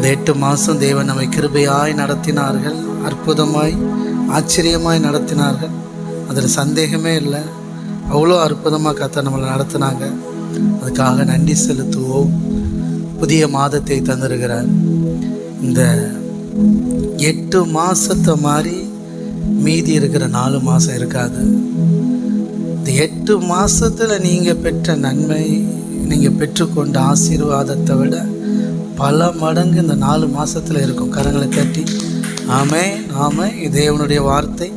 இந்த எட்டு மாதம் தேவன் நம்மை கிருபையாய் நடத்தினார்கள் அற்புதமாய் ஆச்சரியமாய் நடத்தினார்கள். அதில் சந்தேகமே இல்லை. அவ்வளோ அற்புதமாக கத்த நம்மளை நடத்தினாங்க. அதுக்காக நன்றி செலுத்துவோம். புதிய மாதத்தை தந்திருக்கிறார். இந்த எட்டு மாதத்தை மாதிரி மீதி இருக்கிற நாலு மாதம் இருக்காது. இந்த எட்டு மாதத்தில் நீங்கள் பெற்ற நன்மை நீங்கள் பெற்றுக்கொண்ட ஆசீர்வாதத்தை விட பல மடங்கு இந்த நாலு மாதத்தில் இருக்கும் கரங்களை தட்டி. ஆமே ஆமே தேவனுடைய வார்த்தை.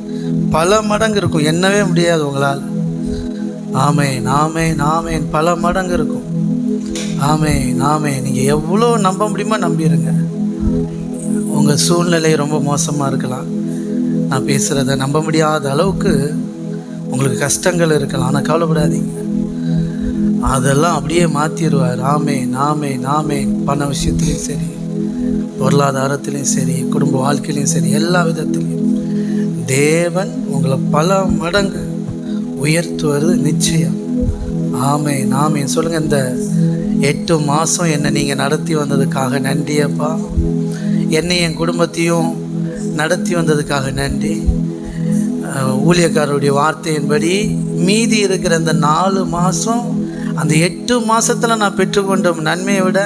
பல மடங்கு இருக்கும். என்னவே முடியாது உங்களால். ஆமே நாமே நாமே பல மடங்கு இருக்கும். ஆமே நாமே நீங்கள் எவ்வளோ நம்ப முடியுமோ நம்பிடுங்க உங்கள் சூழ்நிலை ரொம்ப மோசமாக இருக்கலாம். நான் பேசுகிறத நம்ப முடியாத அளவுக்கு உங்களுக்கு கஷ்டங்கள் இருக்கலாம். ஆனால் கவலைப்படாதீங்க. அதெல்லாம் அப்படியே மாற்றிடுவார் ஆமே நாமே நாமே பண விஷயத்துலையும் சரி பொருளாதாரத்திலையும் சரி குடும்ப வாழ்க்கையிலையும் சரி எல்லா விதத்துலையும் தேவன் உங்களை பல மடங்கு உயர்த்துவது நிச்சயம். ஆமே நாமே சொல்லுங்கள் இந்த எட்டு மாதம் என்னை நீங்கள் நடத்தி வந்ததுக்காக நன்றியப்பா என்னை என் குடும்பத்தையும் நடத்தி வந்ததுக்காக நன்றி. ஊழியக்காரருடைய வார்த்தையின்படி மீதி இருக்கிற இந்த நாலு மாதம் அந்த எட்டு மாதத்தில் நான் பெற்றுக்கொண்ட நன்மையை விட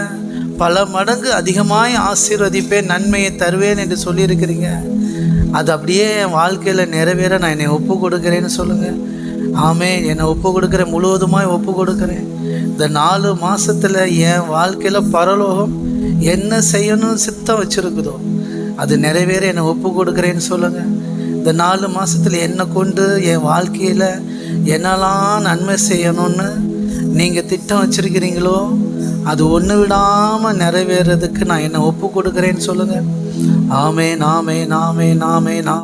பல மடங்கு அதிகமாய் ஆசீர்வதிப்பேன் நன்மையை தருவேன் என்று சொல்லியிருக்கிறீங்க. அது அப்படியே என் வாழ்க்கையில் நிறைவேற நான் என்னை ஒப்பு கொடுக்குறேன்னு சொல்லுங்கள் ஆமே என்னை ஒப்பு கொடுக்குறேன் முழுவதுமாய் ஒப்பு கொடுக்குறேன் இந்த நாலு மாதத்தில் என் வாழ்க்கையில் பரலோகம் என்ன செய்யணும்னு சித்தம் வச்சுருக்குதோ அது நிறைவேற என்னை ஒப்பு கொடுக்குறேன்னு சொல்லுங்கள் இந்த நாலு மாதத்தில் என்னை கொண்டு என் வாழ்க்கையில் என்னெல்லாம் நன்மை செய்யணும்னு நீங்கள் திட்டம் வச்சுருக்கிறீங்களோ அது ஒன்று விடாமல் நிறைவேறதுக்கு நான் என்னை ஒப்பு கொடுக்குறேன்னு சொல்லுங்கள் ஆமே நாமே நாமே நாமே நாம்